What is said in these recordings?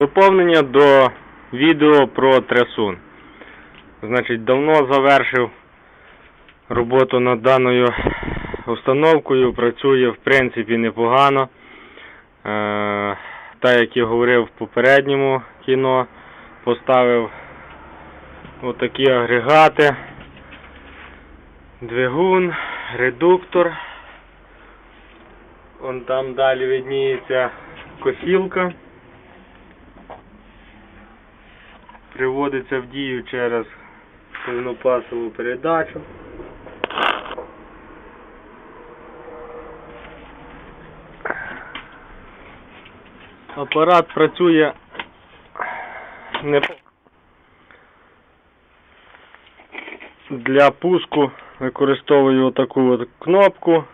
Доповнення до відео про трясун. Значить, давно завершив роботу над даною установкою. Працює в принципі непогано. Е, так як я говорив в попередньому кіно, поставив отакі агрегати. Двигун, редуктор. Вон там далі видніється косілка. Приводиться в дію через повнопасову передачу. Апарат працює не для пуску використовую отаку от кнопку.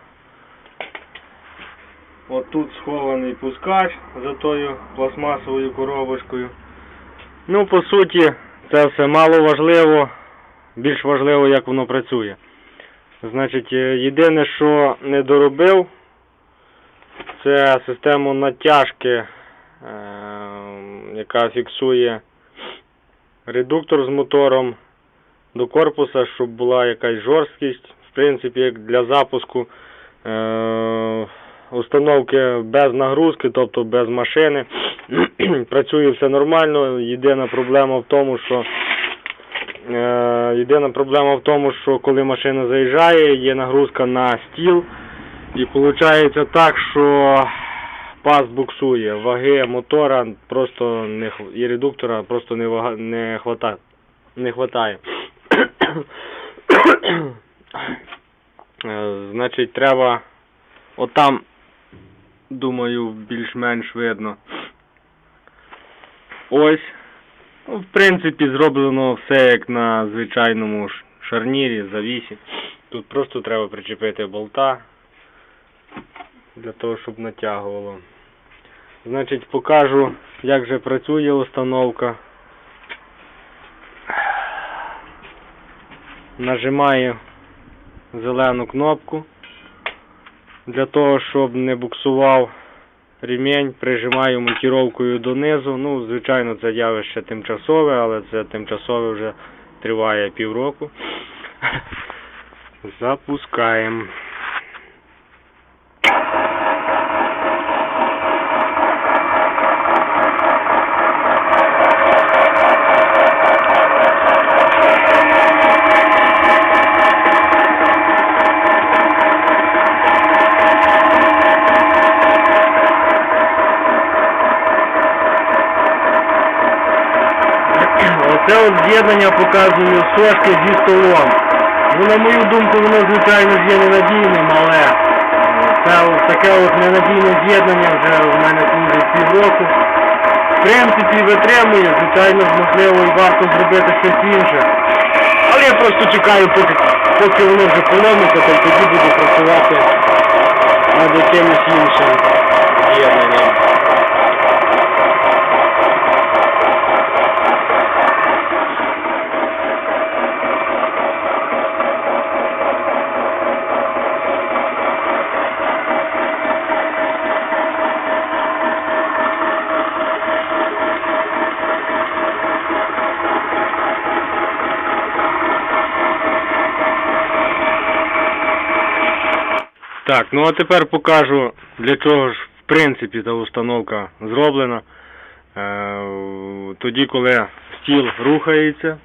От тут схований пускач за тою пластмасовою коробочкою. Ну, по суті, це все мало важливо, більш важливо, як воно працює. Значить, е, єдине, що не доробив, це систему натяжки, е, яка фіксує редуктор з мотором до корпуса, щоб була якась жорсткість. В принципі, як для запуску е, установки без нагрузки, тобто без машини. Працює все нормально. Єдина проблема в тому, що е, єдина проблема в тому, що коли машина заїжджає, є нагрузка на стіл. І виходить так, що пас буксує, ваги мотора просто не і редуктора просто не вага, не хватає. Не хватає. Е, Значить, треба отам, думаю, більш-менш видно. Ось. Ну, в принципі, зроблено все як на звичайному шарнірі, завісі. Тут просто треба причепити болта для того, щоб натягувало. Значить, покажу, як же працює установка. Нажимаю зелену кнопку для того, щоб не буксував ремінь, прижимаю монтіровкою донизу. Ну, звичайно, це явище тимчасове, але це тимчасове вже триває півроку. Запускаємо. Оце от з'єднання показую сошки зі столом. Ну, на мою думку, воно, звичайно, є ненадійним, але це таке от ненадійне з'єднання вже в мене служить півроку. В принципі, витримує, звичайно, можливо, і варто зробити щось інше. Але я просто чекаю, поки, поки воно вже поломиться, то тоді буду працювати над якимось іншим з'єднанням. Так, ну а тепер покажу, для чого ж в принципі та установка зроблена. Е, тоді, коли стіл рухається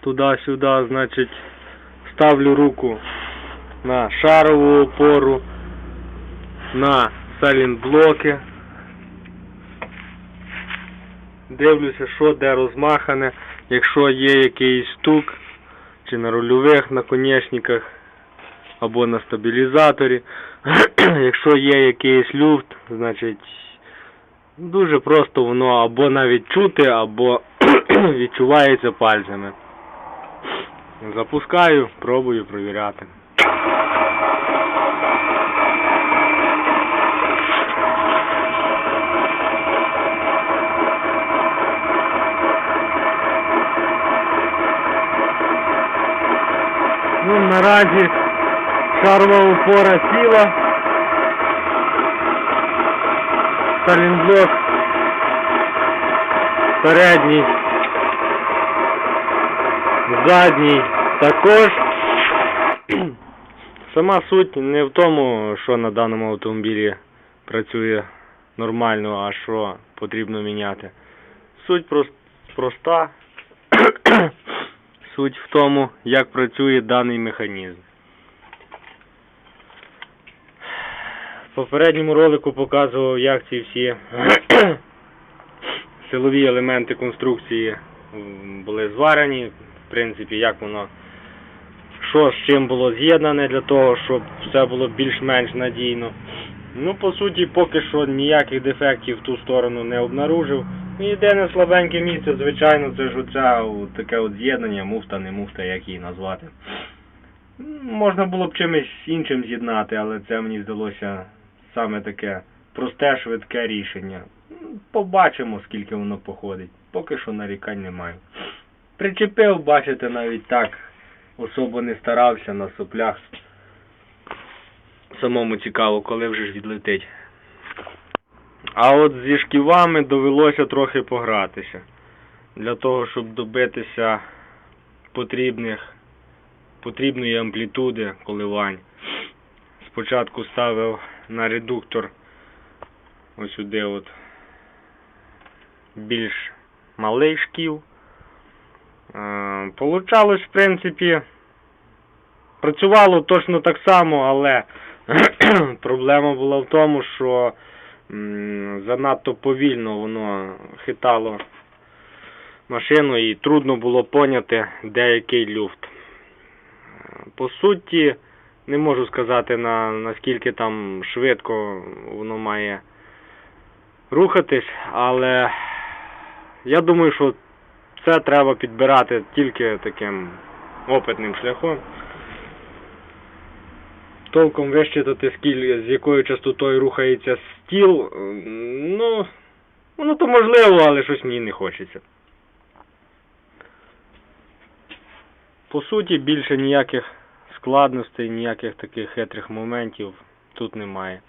туди-сюди, значить ставлю руку на шарову опору, на салінблоки. Дивлюся, що де розмахане, якщо є якийсь стук, чи на рульових наконечниках, або на стабілізаторі. Якщо є якийсь люфт, значить дуже просто воно або навіть чути, або відчувається пальцями. Запускаю, пробую провіряти. Ну, наразі шарова опора сіла. Сталінблок передній, задній також. Сама суть не в тому, що на даному автомобілі працює нормально, а що потрібно міняти. Суть прос- проста. Суть в тому, як працює даний механізм. Попередньому ролику показував, як ці всі силові елементи конструкції були зварені, в принципі, як воно, що з чим було з'єднане для того, щоб все було більш-менш надійно. Ну, по суті, поки що ніяких дефектів в ту сторону не обнаружив. Єдине слабеньке місце, звичайно, це ж оце таке от з'єднання, муфта, не муфта, як її назвати. Можна було б чимось іншим з'єднати, але це мені здалося саме таке просте, швидке рішення. Побачимо, скільки воно походить. Поки що нарікань немає. Причепив, бачите, навіть так особо не старався на соплях. Самому цікаво, коли вже ж відлетить. А от зі шківами довелося трохи погратися. Для того, щоб добитися потрібних, потрібної амплітуди коливань. Спочатку ставив на редуктор ось сюди от більш малий шків. Е, Получалось, в принципі, працювало точно так само, але проблема була в тому, що занадто повільно воно хитало машину і трудно було поняти деякий люфт. Е, По суті, не можу сказати на, наскільки там швидко воно має рухатись, але я думаю, що це треба підбирати тільки таким опитним шляхом. Толком вищитати, скіль, з якою частотою рухається стіл, ну, ну то можливо, але щось мені не хочеться. По суті, більше ніяких складностей, ніяких таких хитрих моментів тут немає.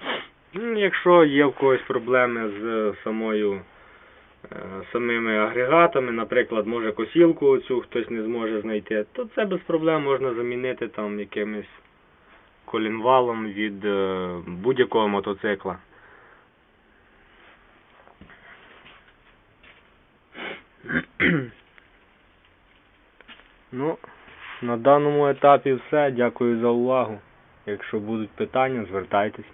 Якщо є в когось проблеми з самою е, самими агрегатами, наприклад, може косілку оцю хтось не зможе знайти, то це без проблем можна замінити там якимось колінвалом від е, будь-якого мотоцикла. Ну, на даному етапі все. Дякую за увагу. Якщо будуть питання, звертайтесь.